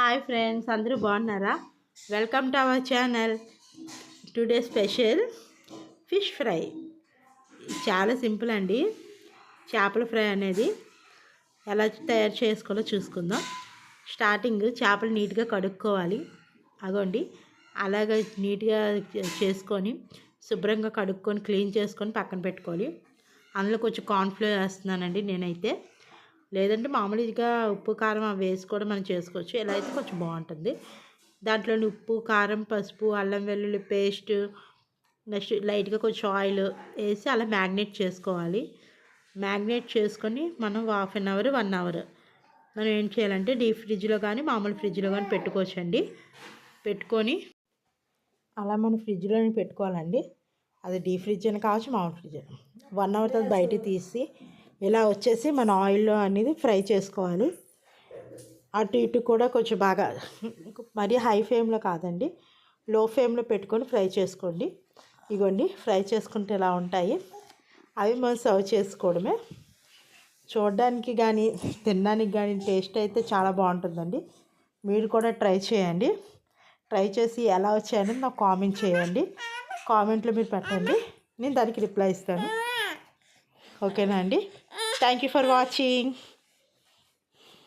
Hi friends అందరూ బాగున్నారా? Welcome to our channel. Today special fish fry. చాలా simple అండి. చేపల ఫ్రై అనేది ఎలా తయారు చేసుకోవాలో చూసుకుందాం. స్టార్టింగ్ చేపలు నీట్గా కడుక్కోవాలి. అగోండి. అలాగే నీట్గా చేసుకొని శుభ్రంగా కడుక్కొని క్లీన్ చేసుకొని పక్కన పెట్టుకోవాలి. అందులో కొంచెం కార్న్ఫ్లోర్ వేస్తున్నానండి నేనైతే. లేదంటే మామూలుగా ఉప్పు కారం అవి వేసి కూడా మనం చేసుకోవచ్చు. ఇలా అయితే కొంచెం బాగుంటుంది. దాంట్లోని ఉప్పు కారం పసుపు అల్లం వెల్లుల్లి పేస్ట్ నెక్స్ట్ లైట్గా కొంచెం ఆయిల్ వేసి అలా మ్యాగ్నేట్ చేసుకోవాలి. మ్యాగ్నేట్ చేసుకొని మనం half an hour one hour మనం ఏం చేయాలంటే డీప్ ఫ్రిడ్జ్లో కానీ మామూలు ఫ్రిడ్జ్లో కానీ పెట్టుకోవచ్చండి. పెట్టుకొని అలా మనం ఫ్రిడ్జ్లోనే పెట్టుకోవాలండి. అది డీప్ ఫ్రిడ్జ్ అని కావచ్చు మామూలు ఫ్రిడ్జ్ వన్ అవర్ తర్వాత బయటికి తీసి ఇలా వచ్చేసి మన ఆయిల్లో అనేది ఫ్రై చేసుకోవాలి. అటు ఇటు కూడా కొంచెం బాగా మరీ హై ఫ్లేమ్లో కాదండి. లో ఫ్లేమ్లో పెట్టుకొని ఫ్రై చేసుకోండి. ఇగోండి ఫ్రై చేసుకుంటే ఇలా ఉంటాయి? అవి మనం సర్వ్ చేసుకోవడమే. చూడడానికి కానీ తినడానికి కానీ టేస్ట్ అయితే చాలా బాగుంటుందండి. మీరు కూడా ట్రై చేయండి. ట్రై చేసి ఎలా వచ్చాయని నాకు కామెంట్ చేయండి. కామెంట్లో మీరు పెట్టండి. నేను దానికి రిప్లై ఇస్తాను. ఓకేనా అండి? Thank you for watching